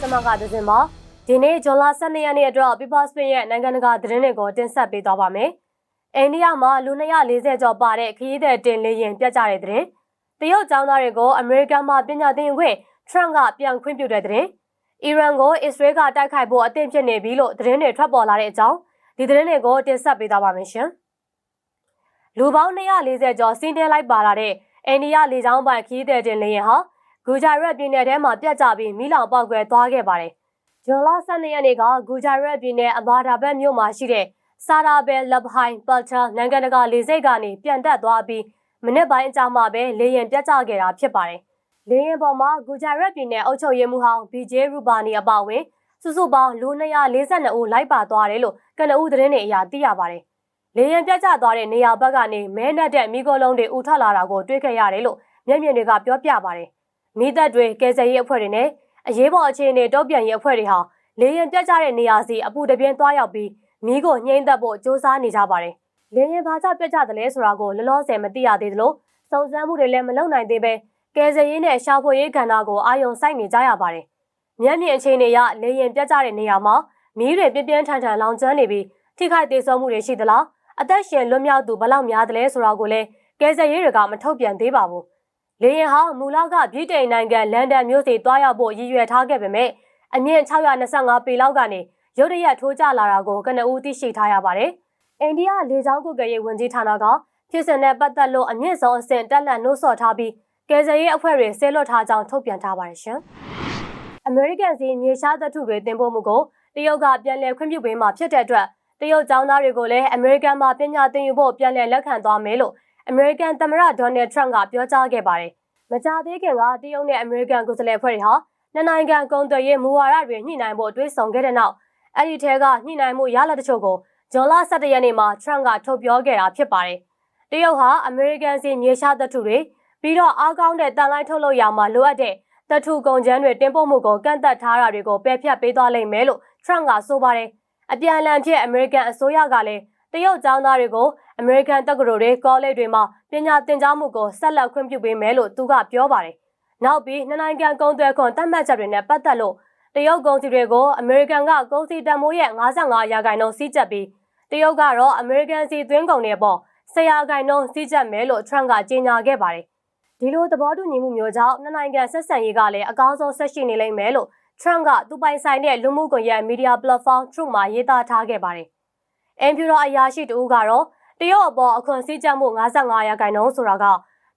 ကျွန်မကဒဇင်ပါဒီနေ့ဇွန်လ12ရက်နေ့အတွက် People Spin ရဲ့နိုင်ငံတကာသတင်းတွေကိုတင်ဆက်ပေးသွားပါမယ်။အိန္ဒိယမှာလူ240ကျော်ပါတဲ့ခရီးသည်တင်လေရင်ပြတ်ကြတဲ့သတင်း။တရုတ်ကျောင်းသားတွေကိုအမေရိကန်မှာပညာသင်ခွင့် Trump ကပြန်ခွင့်ပြုတဲ့သတင်း။အီရန်ကိုအစ္စရေးကတိုက်ခိုက်ဖို့အသင့်ဖြစ်နေပြီလို့သတင်းတွေထွက်ပေါ်လာတဲ့အကြောင်းဒီသတင်းတွေကိုတင်ဆက်ပေးသွားပါမယ်ရှင်။လူပေါင်း240ကျော်စီးနှင်းလိုက်ပါလာတဲ့အိန္ဒိယလေကြောင်းပိုင်ခရီးသည်တင်လေရင်ဟာ ဂူဂျာရက်ပြည်နယ်ထဲမှာပြတ်ကျပြီးမိလောင်ပေါက်ကွဲသွားခဲ့ပါတယ်။ဂျွန်လ12ရက်နေ့ကဂူဂျာရက်ပြည်နယ်အဘာဒါဘတ်မြို့မှာရှိတဲ့ဆာရာဘဲလပ်ဟိုင်ပတ်တာနိုင်ငံတကာလေဆိပ်ကနေပြန်တက်သွားပြီးမိနစ်ပိုင်းအကြာမှပဲလေယာဉ်ပြတ်ကျခဲ့တာဖြစ်ပါတယ်။လေယာဉ်ပေါ်မှာဂူဂျာရက်ပြည်နယ်အုပ်ချုပ်ရေးမှူးဟောင်း BJ ရူဘာနီအပါအဝင်စုစုပေါင်းလူ242ဦးလိုက်ပါသွားတယ်လို့ကနဦးသတင်းတွေအရသိရပါတယ်။လေယာဉ်ပြတ်ကျသွားတဲ့နေရာဘက်ကနေမဲနက်တဲ့မိခိုလုံးတွေဥထလာတာကိုတွေ့ခဲ့ရတယ်လို့မျက်မြင်တွေကပြောပြပါတယ်။ မိသက်တွေကယ်ဆယ်ရေးအဖွဲ့တွေနဲ့အရေးပေါ်အခြေအနေတောပြန်ရေးအဖွဲ့တွေဟာလေရင်ပြတ်ကျတဲ့နေရာစီအပူတပြင်းသွားရောက်ပြီးမီးကိုညှိမ့်သက်ဖို့စ조사နေကြပါတယ်။လေရင်ဘာကြောင့်ပြတ်ကျတယ်လဲဆိုတာကိုလောလောဆယ်မသိရသေးသလိုစုံစမ်းမှုတွေလည်းမလုပ်နိုင်သေးပဲကယ်ဆယ်ရေးနဲ့ရှာဖွေရေးကဏ္ဍကိုအာရုံစိုက်နေကြရပါတယ်။မျက်မြင်အခြေအနေအရလေရင်ပြတ်ကျတဲ့နေရာမှာမီးတွေပြင်းပြင်းထန်ထန်လောင်ကျွမ်းနေပြီးထိခိုက်ဒေဆုံးမှုတွေရှိသလားအသက်ရှင်လွတ်မြောက်သူဘယ်လောက်များသလဲဆိုတာကိုလည်းကယ်ဆယ်ရေးတွေကမထုတ်ပြန်သေးပါဘူး။ လေရင်ဟာမူလကဗြိတိန်နိုင်ငံလန်ဒန်မြို့စီတွားရောက်ဖို့ရည်ရွယ်ထားခဲ့ပေမဲ့အမြင့်625ပေလောက်ကနေရုတ်တရက်ထိုးကျလာတာကိုကနဦးသိရှိထားရပါတယ်။အိန္ဒိယလေကြောင်းကုကရေးဝန်ကြီးဌာနကဖြစ်စဉ်နဲ့ပတ်သက်လို့အမြင့်ဆုံးအဆင့်တက်လက်နှိုးဆော်ထားပြီးကယ်ဆယ်ရေးအဖွဲ့တွေဆဲလွတ်ထားကြောင်းထုတ်ပြန်ထားပါတယ်ရှင်။အမေရိကန်စီမြေရှားသတ္ထုတွေတင်ပို့မှုကိုတရုတ်ကပြန်လည်ခွင့်ပြုပေးမှာဖြစ်တဲ့အတွက်တရုတ်ကျောင်းသားတွေကိုလည်းအမေရိကန်မှာပညာသင်ယူဖို့ပြန်လည်လက်ခံသွားမယ်လို့ အမေရိကန်သမ္မတဒေါ်နယ်ထရန့်ကပြောကြားခဲ့ပါတယ်။မကြာသေးခင်ကတရုတ်နဲ့အမေရိကန်ကိုယ်စားလှယ်အဖွဲ့တွေဟာနှစ်နိုင်ငံကုန်သွယ်ရေးမူဝါဒတွေညှိနှိုင်းဖို့တွေးဆောင်ခဲ့တဲ့နောက်အဲ့ဒီထဲကညှိနှိုင်းမှုရလဒ်တချို့ကိုဇွန်လ17ရက်နေ့မှာထရန့်ကထုတ်ပြောခဲ့တာဖြစ်ပါတယ်။တရုတ်ဟာအမေရိကန်စီမြေရှားသတ္ထုတွေပြီးတော့အားကောင်းတဲ့တန်လိုင်းထုတ်လုပ်ရမှာလိုအပ်တဲ့တထုကုန်ကျန်းတွေတင်ပို့မှုကိုကန့်သက်ထားတာတွေကိုပယ်ဖျက်ပေးသွားလိမ့်မယ်လို့ထရန့်ကဆိုပါတယ်။အပြန်အလှန်ဖြစ်အမေရိကန်အစိုးရကလည်းတရုတ်ကျောင်းသားတွေကို အမေရိကန်တက္ကသိုလ်တွေကောလိပ်တွေမှာပညာသင်ကြားမှုကိုဆက်လက်ခွင့်ပြုပေးမယ်လို့သူကပြောပါတယ်။နောက်ပြီးနှစ်နိုင်ငံကုန်သွယ်ခွန်တတ်မှတ်ချက်တွေနဲ့ပတ်သက်လို့တရုတ်ကုန်စည်တွေကိုအမေရိကန်ကကုန်စည်တန်ဖိုးရဲ့55ရာခိုင်နှုန်းစီးကျက်ပြီးတရုတ်ကတော့အမေရိကန်စီသွင်းကုန်တွေပေါ်10ရာခိုင်နှုန်းစီးကျက်မယ်လို့ထရန့်ကကြေညာခဲ့ပါတယ်။ဒီလိုသဘောတူညီမှုမျိုးကြောင့်နှစ်နိုင်ငံဆက်ဆံရေးကလည်းအကောင်းဆုံးဆက်ရှိနေလိမ့်မယ်လို့ထရန့်ကသူပိုင်ဆိုင်တဲ့လူမှုကွန်ရက်မီဒီယာပလက်ဖောင်း Truth မှာရေးသားထားခဲ့ပါတယ်။အင်ဖြူတော်အရာရှိတဦးကတော့ တရုတ်အပေါ်အခွန်စည်းကြပ်မှု55ရာခိုင်နှုန်းဆိုတာက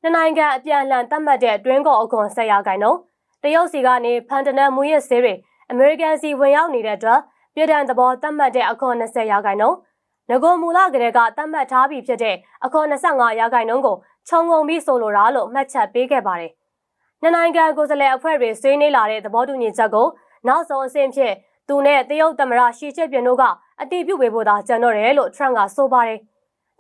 နှစ်နိုင်ငံအပြန်အလှန်သတ်မှတ်တဲ့တွင်းကုန်အခွန်10ရာခိုင်နှုန်းတရုတ်စီကနေဖန်တနက်မူရစ်ဆေးတွေအမေရိကန်စီဝင်ရောက်နေတဲ့အတွက်ပြည်ထန်သဘောသတ်မှတ်တဲ့အခွန်20ရာခိုင်နှုန်းငကိုမူလကလေးကသတ်မှတ်ထားပြီးဖြစ်တဲ့အခွန်25ရာခိုင်နှုန်းကိုခြုံငုံပြီးဆိုလိုတာလို့မှတ်ချက်ပေးခဲ့ပါတယ်။နှစ်နိုင်ငံကိုယ်စားလှယ်အဖွဲ့တွေဆွေးနွေးလာတဲ့သဘောတူညီချက်ကိုနောက်ဆုံးအဆင့်ဖြစ်သူနဲ့တရုတ်သမ္မတရှီကျင်းပင်တို့ကအတီးပြုတ်ပေးဖို့သာကြံတော့တယ်လို့ထရန့်ကဆိုပါတယ်။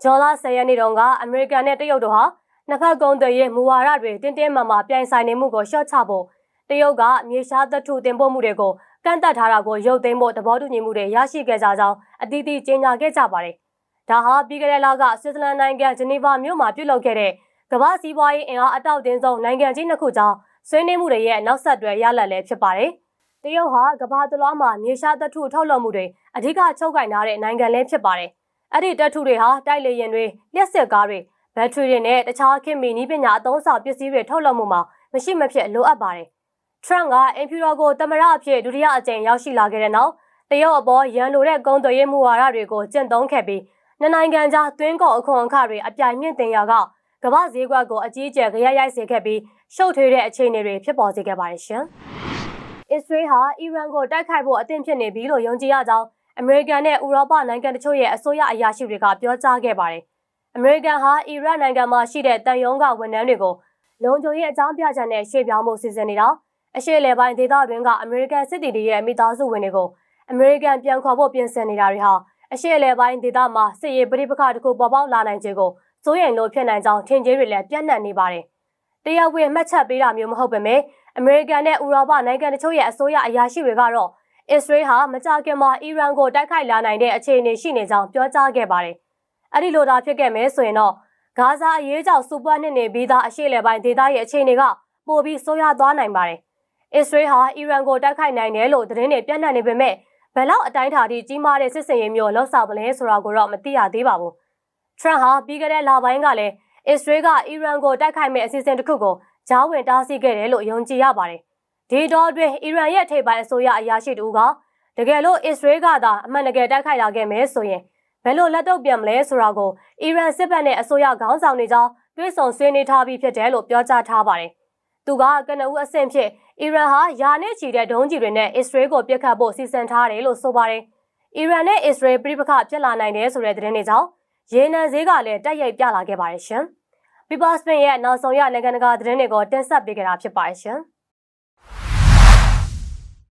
ဂျော်လာ10ရက်နေ့တုန်းကအမေရိကန်နဲ့တရုတ်တို့ဟာနှစ်ဖက်ကုန်သွယ်ရေးမူဝါဒတွေတင်းတင်းမာမာပြိုင်ဆိုင်နေမှုကိုရှော့ချဖို့တရုတ်ကမြေရှားသတ္ထုတင်ပို့မှုတွေကိုကန့်သက်ထားတာကိုရုပ်သိမ်းဖို့သဘောတူညီမှုတွေရရှိခဲ့ကြကြောင်းအသီးသီးကြေညာခဲ့ကြပါတယ်။ဒါဟာပြီးခဲ့တဲ့လကဆွစ်ဇာလန်နိုင်ငံဂျနီဗာမြို့မှာပြုလုပ်ခဲ့တဲ့ကမ္ဘာစီးပွားရေးအင်အားအတောက်တင်းဆုံးနိုင်ငံကြီးနှစ်ခုကြောင့်ဆွေးနွေးမှုတွေရဲ့နောက်ဆက်တွဲရလဒ်လည်းဖြစ်ပါတယ်။တရုတ်ဟာကမ္ဘာတလွှားမှာမြေရှားသတ္ထုထုတ်လုပ်မှုတွေအဓိကချုပ်ကင်ထားတဲ့နိုင်ငံလည်းဖြစ်ပါတယ်။ အဲ့ဒီတတ္ထုတွေဟာတိုက်လေယာဉ်တွေလျှက်စစ်ကားတွေဘက်ထရီတွေနဲ့တခြားခင်မီနည်းပညာအသုံးအဆောင်ပစ္စည်းတွေထုတ်လုပ်မှုမှာမရှိမဖြစ်လိုအပ်ပါတယ်။ Trump ကအင်ဖြူတော်ကိုတမရအဖြစ်ဒုတိယအကြိမ်ရောက်ရှိလာခဲ့တဲ့နောက်တရုတ်အပေါ်ရန်လိုတဲ့ကုန်သွယ်ရေးမူဝါဒတွေကိုကျင့်သုံးခဲ့ပြီးနှစ်နိုင်ငံကြားသွင်းကုန်အခွန်အခတွေအပြိုင်မြင့်တင်ရာကကမ္ဘာဈေးကွက်ကိုအကြီးအကျယ်ကြရိုက်ရိုက်စေခဲ့ပြီးရှုပ်ထွေးတဲ့အခြေအနေတွေဖြစ်ပေါ်စေခဲ့ပါတယ်ရှင်။အစ္စရေးဟာအီရန်ကိုတိုက်ခိုက်ဖို့အသင့်ဖြစ်နေပြီလို့ယုံကြည်ရကြောင်း အမေရိကန်နဲ့ဥရောပနိုင်ငံတချို့ရဲ့အစိုးရအရာရှိတွေကပြောကြားခဲ့ပါတယ်။အမေရိကန်ဟာအီရတ်နိုင်ငံမှာရှိတဲ့တန်ယုံကဝန်ထမ်းတွေကိုလုံခြုံရေးအကြောင်းပြချက်နဲ့ရှေ့ပြောင်းမှုစီစဉ်နေတာအရှေ့လေပိုင်းဒေသတွင်းကအမေရိကန်စစ်တီတွေရဲ့မိသားစုဝင်တွေကိုအမေရိကန်ပြန်ခေါ်ဖို့ပြင်ဆင်နေတာတွေဟာအရှေ့လေပိုင်းဒေသမှာစစ်ရေးပဋိပက္ခတစ်ခုပေါ်ပေါက်လာနိုင်ခြင်းကိုစိုးရိမ်လို့ဖြစ်နိုင်ကြောင်းထင်ကြေးတွေလည်းပြန့်နှံ့နေပါတယ်။တရားဝင်မှတ်ချက်ပေးတာမျိုးမဟုတ်ပေမဲ့အမေရိကန်နဲ့ဥရောပနိုင်ငံတချို့ရဲ့အစိုးရအရာရှိတွေကတော့ အစ္စရေးဟာမကြာခင်မှာအီရန်ကိုတိုက်ခိုက်လာနိုင်တဲ့အခြေအနေရှိနေကြောင်းပြောကြားခဲ့ပါတယ်။အဲ့ဒီလိုသာဖြစ်ခဲ့မယ်ဆိုရင်တော့ဂါဇာအရေးကြောင့်စူပါနှစ်နေပြီးသားအရှေ့လယ်ပိုင်းဒေသရဲ့အခြေအနေကပိုပြီးဆိုးရွားသွားနိုင်ပါတယ်။အစ္စရေးဟာအီရန်ကိုတိုက်ခိုက်နိုင်တယ်လို့သတင်းတွေပြန့်နှံ့နေပေမဲ့ဘယ်လောက်အတိုင်းအတာထိကြီးမားတဲ့စစ်စင်ရေးမျိုးလှုပ်ဆောင်မလဲဆိုတာကိုတော့မသိရသေးပါဘူး။ထရန့်ဟာပြီးခဲ့တဲ့လပိုင်းကလည်းအစ္စရေးကအီရန်ကိုတိုက်ခိုက်မဲ့အစီအစဉ်တစ်ခုကိုဂျားဝင်တားဆီးခဲ့တယ်လို့ယုံကြည်ရပါတယ်။ ဒီတော့အတွင်းအီရန်ရဲ့ထိပ်ပိုင်းအစိုးရအရာရှိတူကတကယ်လို့အစ္စရေးကသာအမှန်တကယ်တိုက်ခိုက်လာခဲ့မယ်ဆိုရင်ဘယ်လိုလက်တော့ပြန်မလဲဆိုတာကိုအီရန်စစ်ဘက်နဲ့အစိုးရခေါင်းဆောင်တွေကြောင့်တွေးဆောင်ဆွေးနွေးထားပြီးဖြစ်တယ်လို့ပြောကြားထားပါတယ်။သူကကနဦးအဆင့်ဖြစ်အီရန်ဟာယာနဲ့ချီတဲ့ဒုံးကျည်တွေနဲ့အစ္စရေးကိုပြစ်ခတ်ဖို့စီစဉ်ထားတယ်လို့ဆိုပါတယ်။အီရန်နဲ့အစ္စရေးပြိပခဖြစ်လာနိုင်တယ်ဆိုတဲ့သတင်းတွေကြောင့်ရေနံဈေးကလည်းတက်ရိုက်ပြလာခဲ့ပါတယ်ရှင်။ People Spin ရဲ့နောက်ဆုံးရနိုင်ငံတကာသတင်းတွေကိုတင်ဆက်ပေးကြတာဖြစ်ပါတယ်ရှင်။